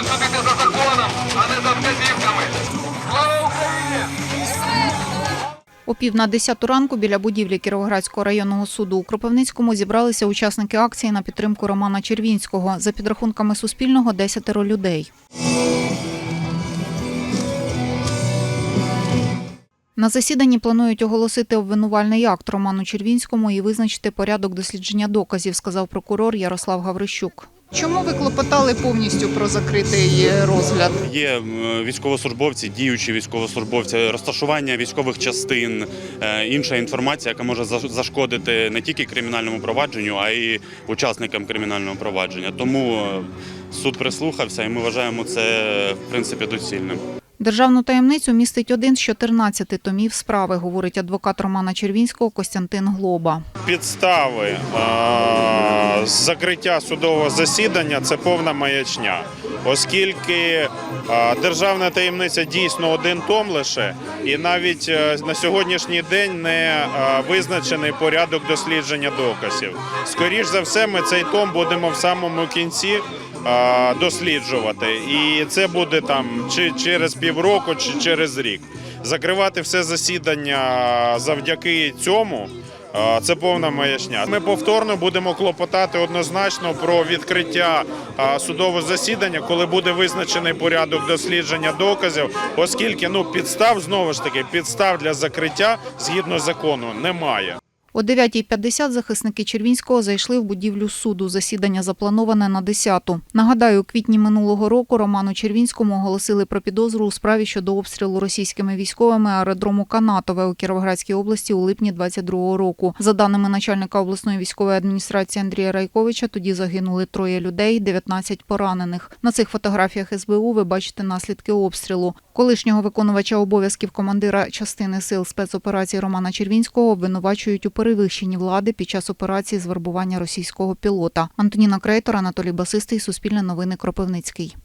будуть судити за законом, а не за вказівками. Слава Україні! О пів на десяту ранку біля будівлі Кіровоградського районного суду у Кропивницькому зібралися учасники акції на підтримку Романа Червінського. За підрахунками Суспільного – десятеро людей. На засіданні планують оголосити обвинувальний акт Роману Червінському і визначити порядок дослідження доказів, сказав прокурор Ярослав Гаврищук. Чому ви клопотали повністю про закритий розгляд? Є військовослужбовці, діючі військовослужбовці, розташування військових частин, е, інша інформація, яка може за- зашкодити не тільки кримінальному провадженню, а й учасникам кримінального провадження. Тому е, суд прислухався, і ми вважаємо це в принципі доцільним. Державну таємницю містить один з 14 томів справи, говорить адвокат Романа Червінського Костянтин Глоба. Підстави закриття судового засідання це повна маячня, оскільки державна таємниця дійсно один том лише, і навіть е, на сьогоднішній день не е, визначений порядок дослідження доказів. Скоріш за все, ми цей том будемо в самому кінці. Досліджувати, і це буде там чи через півроку, чи через рік. Закривати все засідання завдяки цьому Це повна маячня. Ми повторно будемо клопотати однозначно про відкриття судового засідання, коли буде визначений порядок дослідження доказів, оскільки ну підстав знову ж таки підстав для закриття згідно закону немає. О 9.50 захисники Червінського зайшли в будівлю суду. Засідання заплановане на 10-ту. Нагадаю, у квітні минулого року Роману Червінському оголосили про підозру у справі щодо обстрілу російськими військовими аеродрому Канатове у Кіровоградській області у липні 22-го року. За даними начальника обласної військової адміністрації Андрія Райковича, тоді загинули троє людей, 19 поранених. На цих фотографіях СБУ ви бачите наслідки обстрілу. Колишнього виконувача обов'язків командира частини сил спецоперації Романа Червінського обвинувачують у перевищенні влади під час операції з вербування російського пілота. Антоніна Крейтор, Анатолій Басистий, Суспільне новини Кропивницький.